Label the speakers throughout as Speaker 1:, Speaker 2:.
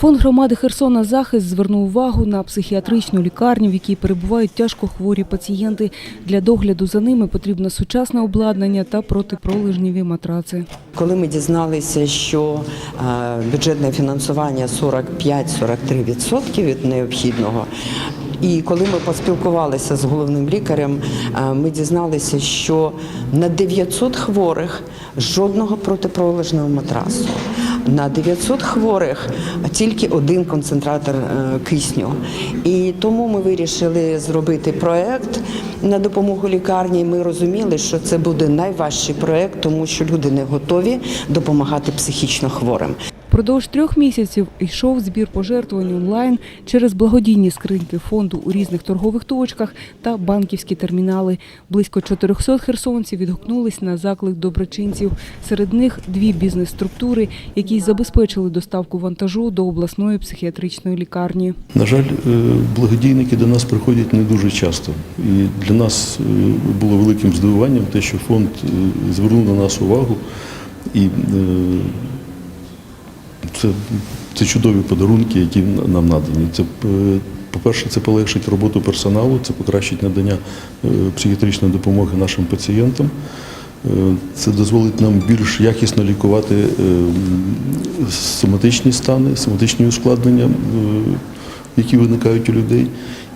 Speaker 1: Фонд громади Херсона Захист звернув увагу на психіатричну лікарню, в якій перебувають тяжко хворі пацієнти. Для догляду за ними потрібно сучасне обладнання та протипролежнєві матраци.
Speaker 2: Коли ми дізналися, що е, бюджетне фінансування 45-43% від необхідного, і коли ми поспілкувалися з головним лікарем, е, ми дізналися, що на 900 хворих жодного протипролежного матрасу. На 900 хворих тільки один концентратор е, кисню. І тому ми вирішили зробити проект на допомогу лікарні. Ми розуміли, що це буде найважчий проект, тому що люди не готові допомагати психічно хворим.
Speaker 1: Впродовж трьох місяців йшов збір пожертвувань онлайн через благодійні скриньки фонду у різних торгових точках та банківські термінали. Близько 400 херсонців відгукнулись на заклик доброчинців. Серед них дві бізнес-структури, які забезпечили доставку вантажу до обласної психіатричної лікарні.
Speaker 3: На жаль, е, благодійники до нас приходять не дуже часто. І для нас е, було великим здивуванням те, що фонд е, звернув на нас увагу. І це, це чудові подарунки, які нам надані. Це, е, по-перше, це полегшить роботу персоналу, це покращить надання е, психіатричної допомоги нашим пацієнтам. Е, Це дозволить нам більш якісно лікувати соматичні стани, соматичні ускладнення, які виникають у людей.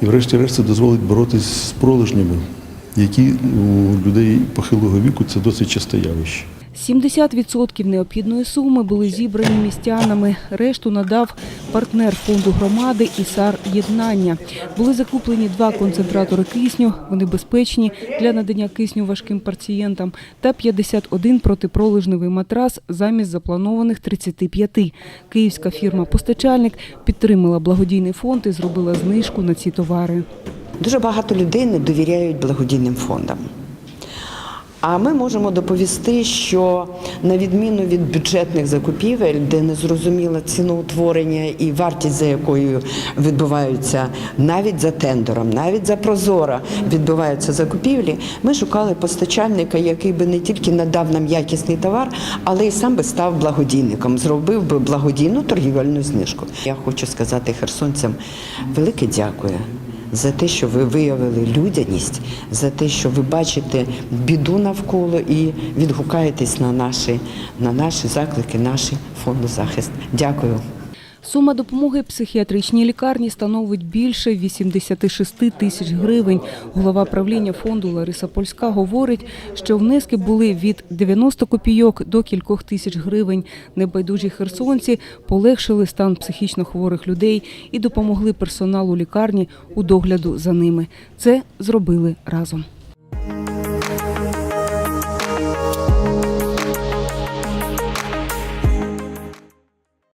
Speaker 3: І врешті-решт це дозволить боротися з пролежнями, які у людей похилого віку це досить часте явище.
Speaker 1: 70% необхідної суми були зібрані містянами. Решту надав партнер фонду громади «ІСАР Єднання». Були закуплені два концентратори кисню. Вони безпечні для надання кисню важким пацієнтам та 51 протипролежневий матрас замість запланованих 35. Київська фірма-постачальник підтримала благодійний фонд і зробила знижку на ці товари.
Speaker 2: Дуже багато людей не довіряють благодійним фондам. А ми можемо доповісти, що на відміну від бюджетних закупівель, де незрозуміле ціноутворення і вартість, за якою відбуваються навіть за тендером, навіть за прозоро відбуваються закупівлі, ми шукали постачальника, який би не тільки надав нам якісний товар, але й сам би став благодійником, зробив би благодійну торгівельну знижку. Я хочу сказати херсонцям велике дякую за те, що ви виявили людяність, за те, що ви бачите біду навколо і відгукаєтесь на наші, на наші заклики, наші фонду захист. Дякую.
Speaker 1: Сума допомоги психіатричній лікарні становить більше 86 тисяч гривень. Голова правління фонду Лариса Польська говорить, що внески були від 90 копійок до кількох тисяч гривень. Небайдужі херсонці полегшили стан психічно хворих людей і допомогли персоналу лікарні у догляду за ними. Це зробили разом.